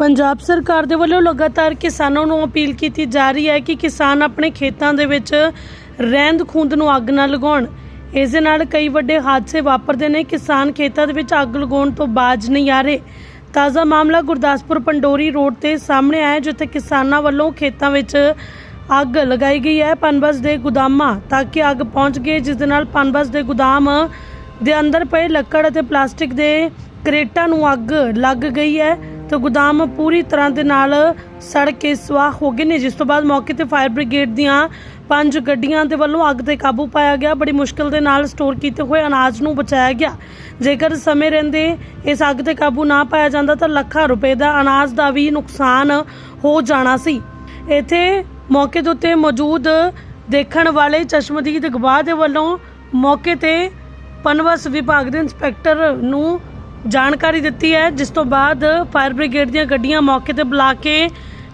ਪੰਜਾਬ ਸਰਕਾਰ ਦੇ ਵੱਲੋਂ ਲਗਾਤਾਰ ਕਿਸਾਨਾਂ ਨੂੰ ਅਪੀਲ ਕੀਤੀ ਜਾ ਰਹੀ ਹੈ ਕਿ ਕਿਸਾਨ ਆਪਣੇ ਖੇਤਾਂ ਦੇ ਵਿੱਚ ਰਹਿੰਦ ਖੂੰਦ ਨੂੰ ਅੱਗ ਨਾ ਲਗਾਉਣ। ਇਸ ਦੇ ਨਾਲ ਕਈ ਵੱਡੇ ਹਾਦਸੇ ਵਾਪਰਦੇ ਨੇ। ਕਿਸਾਨ ਖੇਤਾਂ ਦੇ ਵਿੱਚ ਅੱਗ ਲਗਾਉਣ ਤੋਂ ਬਾਜ ਨਹੀਂ ਆ ਰਹੇ। ਤਾਜ਼ਾ ਮਾਮਲਾ ਗੁਰਦਾਸਪੁਰ ਪੰਡੋਰੀ ਰੋਡ ਤੇ ਸਾਹਮਣੇ ਆਇਆ ਜਿੱਥੇ ਕਿਸਾਨਾਂ ਵੱਲੋਂ ਖੇਤਾਂ ਵਿੱਚ ਅੱਗ ਲਗਾਈ ਗਈ ਹੈ। ਪਨਬਸ ਦੇ ਗੋਦਾਮਾਂ ਤੱਕ ਕਿ ਅੱਗ ਪਹੁੰਚ ਗਈ, ਜਿਸ ਦੇ ਨਾਲ ਪਨਬਸ ਦੇ ਗੋਦਾਮ ਦੇ ਅੰਦਰ ਪਏ ਲੱਕੜ ਅਤੇ ਪਲਾਸਟਿਕ ਦੇ ਕਰੇਟਾਂ ਨੂੰ ਅੱਗ ਲੱਗ ਗਈ ਹੈ। ਤੇ ਗੋਦਾਮ ਪੂਰੀ ਤਰ੍ਹਾਂ ਦੇ ਨਾਲ ਸੜ ਕੇ ਸਵਾਹ ਹੋ ਗਏ ਨੇ। ਜਿਸ ਤੋਂ ਬਾਅਦ ਮੌਕੇ ਤੇ ਫਾਇਰ ਬ੍ਰਿਗੇਡ ਦੀਆਂ ਪੰਜ ਗੱਡੀਆਂ ਦੇ ਵੱਲੋਂ ਅੱਗ ਤੇ ਕਾਬੂ ਪਾਇਆ ਗਿਆ। ਬੜੀ ਮੁਸ਼ਕਲ ਦੇ ਨਾਲ ਸਟੋਰ ਕੀਤੇ ਹੋਏ ਅਨਾਜ ਨੂੰ ਬਚਾਇਆ ਗਿਆ। ਜੇਕਰ ਸਮੇਂ ਰਹਿੰਦੇ ਇਸ ਅੱਗ ਤੇ ਕਾਬੂ ਨਾ ਪਾਇਆ ਜਾਂਦਾ ਤਾਂ ਲੱਖਾਂ ਰੁਪਏ ਦਾ ਅਨਾਜ ਦਾ ਵੀ ਨੁਕਸਾਨ ਹੋ ਜਾਣਾ ਸੀ। ਇੱਥੇ ਮੌਕੇ ਦੇ ਉੱਤੇ ਮੌਜੂਦ ਦੇਖਣ ਵਾਲੇ ਚਸ਼ਮਦੀਦ ਗਵਾਹ ਦੇ ਵੱਲੋਂ ਮੌਕੇ ਤੇ ਪਨਵਸ ਵਿਭਾਗ ਦੇ ਇੰਸਪੈਕਟਰ ਨੂੰ ਜਾਣਕਾਰੀ ਦਿੱਤੀ ਹੈ, ਜਿਸ ਤੋਂ ਬਾਅਦ ਫਾਇਰ ਬ੍ਰਿਗੇਡ ਦੀਆਂ ਗੱਡੀਆਂ ਮੌਕੇ ਤੇ ਬੁਲਾ ਕੇ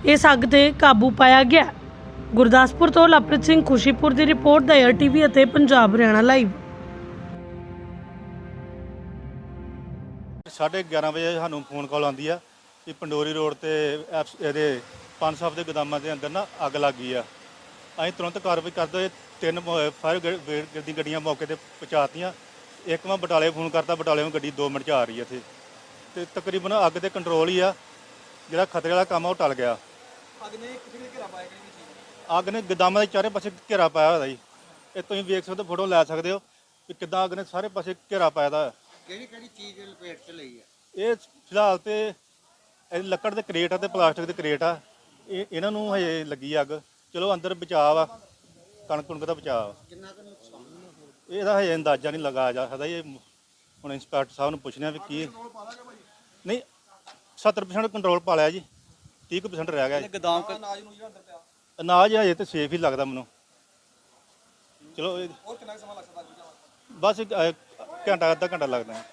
ਇਸ ਅੱਗ ਤੇ ਕਾਬੂ ਪਾਇਆ ਗਿਆ। ਗੁਰਦਾਸਪੁਰ ਤੋਂ ਲਵਪ੍ਰੀਤ ਸਿੰਘ ਖੁਸ਼ੀਪੁਰ ਦੀ ਰਿਪੋਰਟ, ਦਾ ਏਅਰ ਅਤੇ ਪੰਜਾਬ ਹਰਿਆਣਾ ਲਾਈਵ ਸਾਢੇ 11 ਵਜੇ ਸਾਨੂੰ ਫੋਨ ਕਾਲ ਆਉਂਦੀ ਆ ਕਿ ਪੰਡੋਰੀ ਰੋਡ ਤੇ ਐਪਸ- ਇਹਦੇ ਪੰਜ ਸਾਹਿਬ ਦੇ ਗੋਦਾਮਾਂ ਦੇ ਅੰਦਰ ਨਾ ਅੱਗ ਲੱਗ ਗਈ ਆ। ਅਸੀਂ ਤੁਰੰਤ ਕਾਰਵਾਈ ਕਰਦੇ ਹੋਏ ਤਿੰਨ ਫਾਇਰ ਬ੍ਰਿਗੇਡ ਦੀ ਗੱਡੀਆਂ ਮੌਕੇ ਤੇ ਪਹੁੰਚਾਤੀਆਂ ਇੱਕ ਮੈਂ ਬਟਾਲੇ ਫੋਨ ਕਰਤਾ ਬਟਾਲੇ ਗੱਡੀ 2 ਮਿੰਟ ਚ ਆ ਰਹੀ ਹੈ ਇੱਥੇ। ਤੇ ਤਕਰੀਬਨ ਅੱਗ ਤੇ ਕੰਟਰੋਲ ਹੀ ਆ। ਜਿਹੜਾ ਖਤਰੇ ਵਾਲਾ ਕੰਮ ਆ ਉਹ ਟਲ ਗਿਆ। ਅੱਗ ਨੇ ਕਿਹੜੇ ਘੇਰਾ ਪਾਇਆ ਕਿਹੜੀ ਚੀਜ਼ ਅੱਗ ਨੇ ਗੋਦਾਮਾਂ ਦੇ ਚਾਰੇ ਪਾਸੇ ਘੇਰਾ ਪਾਇਆ ਹੋਇਆ ਜੀ। ਇਹ ਤੁਸੀਂ ਵੇਖ ਸਕਦੇ ਹੋ ਫੋਟੋ ਲੈ ਸਕਦੇ ਹੋ ਕਿ ਕਿੱਦਾਂ ਅੱਗ ਨੇ ਸਾਰੇ ਪਾਸੇ ਘੇਰਾ ਪਾਇਆ ਦਾ। ਕਿਹੜੀ ਕਿਹੜੀ ਚੀਜ਼ ਲਪੇਟ ਚ ਲਈ ਹੈ ਇਹ ਫਿਲਹਾਲ ਤੇ ਇਹ ਲੱਕੜ ਦੇ ਕਰੇਟ ਆ ਤੇ ਪਲਾਸਟਿਕ ਦੇ ਕਰੇਟ ਆ। ਇਹ ਇਹਨਾਂ ਨੂੰ ਹਜੇ ਲੱਗੀ ਅੱਗ। ਚਲੋ ਅੰਦਰ ਬਚਾਅ ਆ ਕਣਕ ਕੁਣਕ ਦਾ ਬਚਾਅ ਆ ਕਿੰਨਾ ਕੁ ਇਹਦਾ ਹਜੇ ਅੰਦਾਜ਼ਾ ਨਹੀਂ ਲਗਾਇਆ ਜਾ ਸਕਦਾ ਇਹ ਹੁਣ ਇੰਸਪੈਕਟਰ ਸਾਹਿਬ ਨੂੰ ਪੁੱਛਣਾ ਵੀ ਕੀ ਨਹੀਂ 70% ਕੰਟਰੋਲ ਪਾ ਲਿਆ ਜੀ। 30% ਰਹਿ ਗਿਆ ਜੀ। ਗਦਾਮ ਅਨਾਜ ਨੂੰ ਜਿਹੜਾ ਅੰਦਰ ਪਿਆ ਅਨਾਜ ਹਜੇ ਤੇ ਸੇਫ ਹੀ ਲੱਗਦਾ ਮੈਨੂੰ। ਚਲੋ ਹੋਰ ਕਿੰਨਾ ਸਮਾਂ ਲੱਗ ਸਕਦਾ ਬਸ ਘੰਟਾ ਅੱਧਾ ਘੰਟਾ ਲੱਗਦਾ ਹੈ।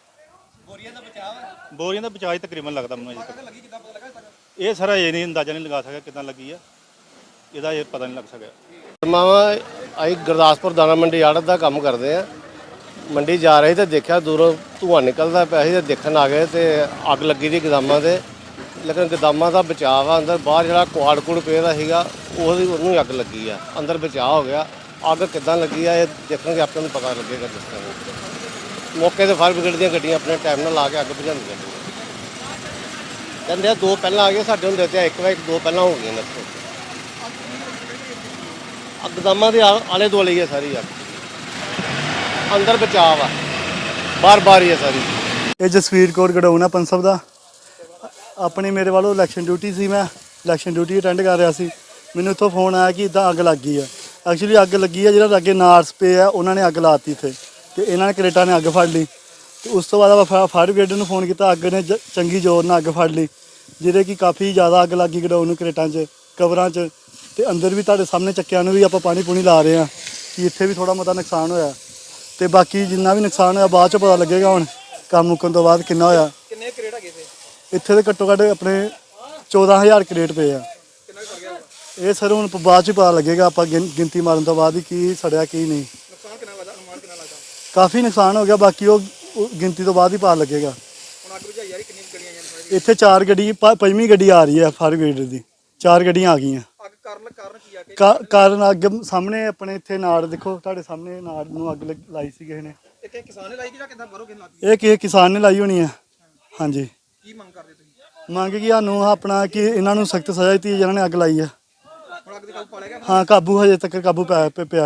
ਬੋਰੀਆਂ ਦਾ ਬਚਾਅ ਹੈ? ਬੋਰੀਆਂ ਦਾ ਬਚਾਅ ਹੀ ਤਕਰੀਬਨ ਲੱਗਦਾ ਮੈਨੂੰ ਅਜੇ ਤੱਕ। ਲੱਗੀ ਕਿੱਦਾਂ ਪਤਾ ਲੱਗਾ ਤੱਕ ਇਹ ਸਾਰਾ ਇਹ ਨਹੀਂ ਅੰਦਾਜ਼ਾ ਨਹੀਂ ਲਗਾ ਸਕਿਆ ਕਿਦਾਂ ਲੱਗੀ ਆ। ਇਹਦਾ ਇਹ ਪਤਾ ਨਹੀਂ ਲੱਗ ਸਕਿਆ। ਮਾਵਾ ਅਸੀਂ ਗੁਰਦਾਸਪੁਰ ਦਾਣਾ ਮੰਡੀ ਆੜਤ ਦਾ ਕੰਮ ਕਰਦੇ ਆ ਮੰਡੀ ਜਾ ਰਹੀ ਤੇ ਦੇਖਿਆ ਦੂਰੋਂ ਧੂੰਆਂ ਨਿਕਲਦਾ ਪਿਆ ਸੀ ਤੇ ਦੇਖਣ ਆ ਗਏ ਤੇ ਅੱਗ ਲੱਗੀ ਦੀ ਗਦਾਮਾਂ ਤੇ। ਲੇਕਿਨ ਗਦਾਮਾਂ ਦਾ ਬਚਾਅ ਆ, ਅੰਦਰ ਬਾਹਰ ਜਿਹੜਾ ਕੁਆੜ ਕੁੜ ਪਿਆ ਸੀਗਾ, ਉਹਦੀ ਉਹਨੂੰ ਅੱਗ ਲੱਗੀ ਆ। ਅੰਦਰ ਬਚਾਅ ਹੋ ਗਿਆ। ਅੱਗ ਕਿੱਦਾਂ ਲੱਗੀ ਆ, ਇਹ ਦੇਖਣਗੇ, ਆਪਾਂ ਨੂੰ ਪਤਾ ਲੱਗੇਗਾ ਜਿਸ ਤਰ੍ਹਾਂ ਮੌਕੇ ਤੇ ਫਾਇਰ ਬ੍ਰਿਗੇਡ ਦੀਆਂ ਗੱਡੀਆਂ ਆਪਣੇ ਟਾਈਮ ਨਾਲ ਲਾ ਕੇ ਅੱਗ ਬੁਝਾਉਂਦੀਆਂ ਨੇ। ਕਹਿੰਦੇ ਆ, ਦੋ ਪਹਿਲਾਂ ਆ ਗਏ ਸਾਡੇ ਹੁੰਦੇ ਤੇ ਇੱਕ ਵਾ ਇੱਕ ਦੋ ਪਹਿਲਾਂ ਹੋ ਗਈਆਂ ਨੇ ਇੱਥੇ ਅਕਦਮਾਂ ਦੇ ਆ- ਆਲੇ ਦੁਆਲੇ ਹੀ ਹੈ ਸਾਰੀ ਅੱਗ। ਅੰਦਰ ਬਚਾਅ ਵਾ ਬਾਰ ਬਾਰ ਹੀ ਹੈ ਸਾਰੀ। ਇਹ ਜਸਵੀਰ ਕੌਰ ਗੜਾਉਣਾ ਪੰਸਬ ਦਾ। ਆਪਣੀ ਮੇਰੇ ਵੱਲੋਂ ਇਲੈਕਸ਼ਨ ਡਿਊਟੀ ਸੀ ਮੈਂ। ਇਲੈਕਸ਼ਨ ਡਿਊਟੀ ਅਟੈਂਡ ਕਰ ਰਿਹਾ ਸੀ। ਮੈਨੂੰ ਇੱਥੋਂ ਫੋਨ ਆਇਆ ਕਿ ਇੱਦਾਂ ਅੱਗ ਲੱਗ ਗਈ ਆ। ਐਕਚੁਅਲੀ ਅੱਗ ਲੱਗੀ ਆ ਜਿਹੜਾ ਅੱਗੇ ਨਾਰਸ ਪਏ ਆ, ਉਹਨਾਂ ਨੇ ਅੱਗ ਲਾਤੀ ਇੱਥੇ। ਤੇ ਇਹਨਾਂ ਨੇ ਕਰੇਟਾਂ ਨੇ ਅੱਗ ਫੜ ਲਈ। ਤੇ ਉਸ ਤੋਂ ਬਾਅਦ ਆਪਾਂ ਫਾਇਰ ਬ੍ਰਿਗੇਡ ਨੂੰ ਫੋਨ ਕੀਤਾ। ਅੱਗ ਨੇ ਜ- ਚੰਗੀ ਜ਼ੋਰ ਨਾਲ ਅੱਗ ਫੜ ਲਈ। ਜਿਹਦੇ ਕਿ ਕਾਫੀ ਜ਼ਿਆਦਾ ਅੱਗ ਲੱਗੀ ਗਡਾਊਨ ਨੂੰ ਕਰੇਟਾਂ 'ਚ ਕਵਰਾਂ 'ਚ। ਤੇ ਅੰਦਰ ਵੀ ਤੁਹਾਡੇ ਸਾਹਮਣੇ ਚੱਕਿਆਂ ਨੂੰ ਵੀ ਆਪਾਂ ਪਾਣੀ ਪੂਣੀ ਲਾ ਰਹੇ ਆ ਕਿ ਇੱਥੇ ਵੀ ਥੋੜਾ ਮਤਾ ਨੁਕਸਾਨ ਹੋਇਆ। ਤੇ ਬਾਕੀ ਜਿੰਨਾ ਵੀ ਨੁਕਸਾਨ ਹੋਇਆ ਬਾਅਦ 'ਚ ਪਤਾ ਲੱਗੇਗਾ ਹੁਣ ਕੰਮ ਮੁੱਕਣ ਤੋਂ ਬਾਅਦ ਕਿੰਨਾ ਹੋਇਆ। ਕਿੰਨੇ ਕਰੇਟ ਹੈਗੇ ਸੇ ਇੱਥੇ ਦੇ ਘੱਟੋ ਘੱਟ ਆਪਣੇ 14000 ਕਰੇਟ ਪਏ ਆ। ਇਹ ਸਰ ਹੁਣ ਬਾਅਦ ਚ ਪਤਾ ਲੱਗੇਗਾ ਆਪਾਂ ਗਿਣ- ਗਿਣਤੀ ਮਾਰਨ ਤੋਂ ਬਾਅਦ ਹੀ ਕੀ ਸੜਿਆ ਕੀ ਨਹੀਂ। ਨੁਕਸਾਨ ਕਿੰਨਾ ਵਾਦਾ ਅਨੁਮਾਨ ਕਿੰਨਾ ਲੱਗਦਾ? ਕਾਫੀ ਨੁਕਸਾਨ ਹੋ ਗਿਆ ਬਾਕੀ ਉਹ ਗਿਣਤੀ ਤੋਂ ਬਾਅਦ ਹੀ ਪਤਾ ਲੱਗੇਗਾ। ਇੱਥੇ ਚਾਰ ਗੱਡੀ ਪੰਜਵੀਂ ਗੱਡੀ ਆ ਰਹੀ ਹੈ ਫਾਇਰ ਬ੍ਰਿਗੇਡ ਦੀ। ਚਾਰ ਗੱਡੀਆਂ ਆ ਗਈਆਂ। ਕਾਰਨ ਕਾਰਨ ਕੀ ਆ ਕਿ ਕਾ- ਕਾਰਨ ਅੱਗ ਸਾਹਮਣੇ ਆਪਣੇ ਇੱਥੇ ਨਾੜ ਦੇਖੋ ਤੁਹਾਡੇ ਸਾਹਮਣੇ ਨਾੜ ਨੂੰ ਅੱਗ ਲੱਗ- ਲਾਈ ਸੀ ਕਿਸੇ ਨੇ। ਇਹ ਕਿ ਕਿਸਾਨ ਨੇ ਲਾਈ ਕਿ ਜਾਂ ਕਿੱਦਾਂ ਬਾਹਰੋਂ ਕਿਨ ਲੱਗੀ ਇਹ ਕਿਸੇ ਕਿਸਾਨ ਨੇ ਲਾਈ ਹੋਣੀ ਆ। ਹਾਂਜੀ। ਕੀ ਮੰਗ ਕਰਦੇ ਤੁਸੀਂ? ਮੰਗ ਕੀ ਸਾਨੂੰ ਆਪਣਾ ਕਿ ਇਹਨਾਂ ਨੂੰ ਸਖਤ ਸਜ਼ਾ ਦਿੱਤੀ ਜਿਹਨਾਂ ਨੇ ਅੱਗ ਲਾਈ ਆ। ਹੁਣ ਅੱਗ ਦੇ ਕਾਬੂ ਪਾ ਲਿਆ ਗਿਆ? ਹਾਂ ਕਾਬੂ ਹਜੇ ਤੱਕ ਕਾਬੂ ਪਾ ਪਿਆ